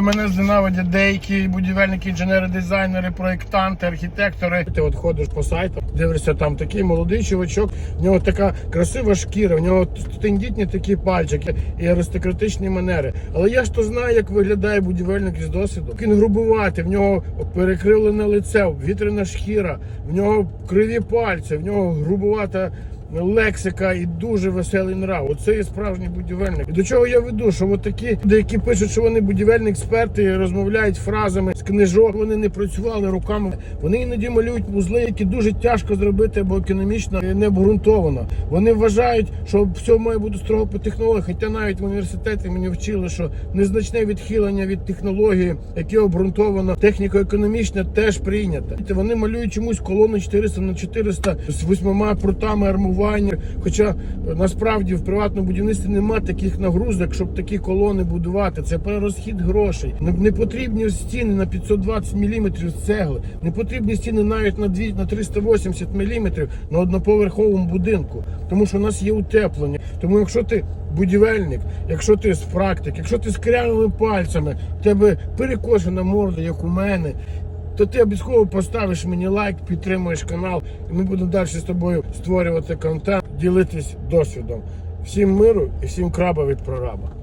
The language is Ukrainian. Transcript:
Мене зненавидять деякі будівельники, інженери, дизайнери, проєктанти, архітектори. Ти от ходиш по сайтам, дивишся там такий молодий чувачок, в нього така красива шкіра, в нього тендітні такі пальчики і аристократичні манери. Але я ж то знаю, як виглядає будівельник із досвіду. Він грубувати, в нього перекривлене лице, вітряна шкіра, в нього криві пальці, в нього грубувата лексика і дуже веселий нрав. Оце є справжній будівельник. До чого я веду? Що от такі, люди, які пишуть, що вони будівельні експерти, розмовляють фразами з книжок, вони не працювали руками. Вони іноді малюють вузли, які дуже тяжко зробити, бо економічно не обґрунтовано. Вони вважають, що все має бути строго по технології. Хоча навіть в університеті мені вчили, що незначне відхилення від технології, яке обґрунтовано техніко-економічне, теж прийнято. Вони малюють чомусь колону 400 на 400 з восьмома прутами армування. Хоча е, насправді в приватному будівництві немає таких нагрузок, щоб такі колони будувати. Це перерозхід грошей. Не, не потрібні стіни на 520 мм з цегли, не потрібні стіни навіть на 2, на 380 мм на одноповерховому будинку, тому що у нас є утеплення. Тому якщо ти будівельник, якщо ти з практик, якщо ти з крявими пальцями, в тебе перекошена морда, як у мене. То ти обов'язково поставиш мені лайк, підтримуєш канал, і ми будемо далі з тобою створювати контент, ділитись досвідом. Всім миру і всім краба від прораба.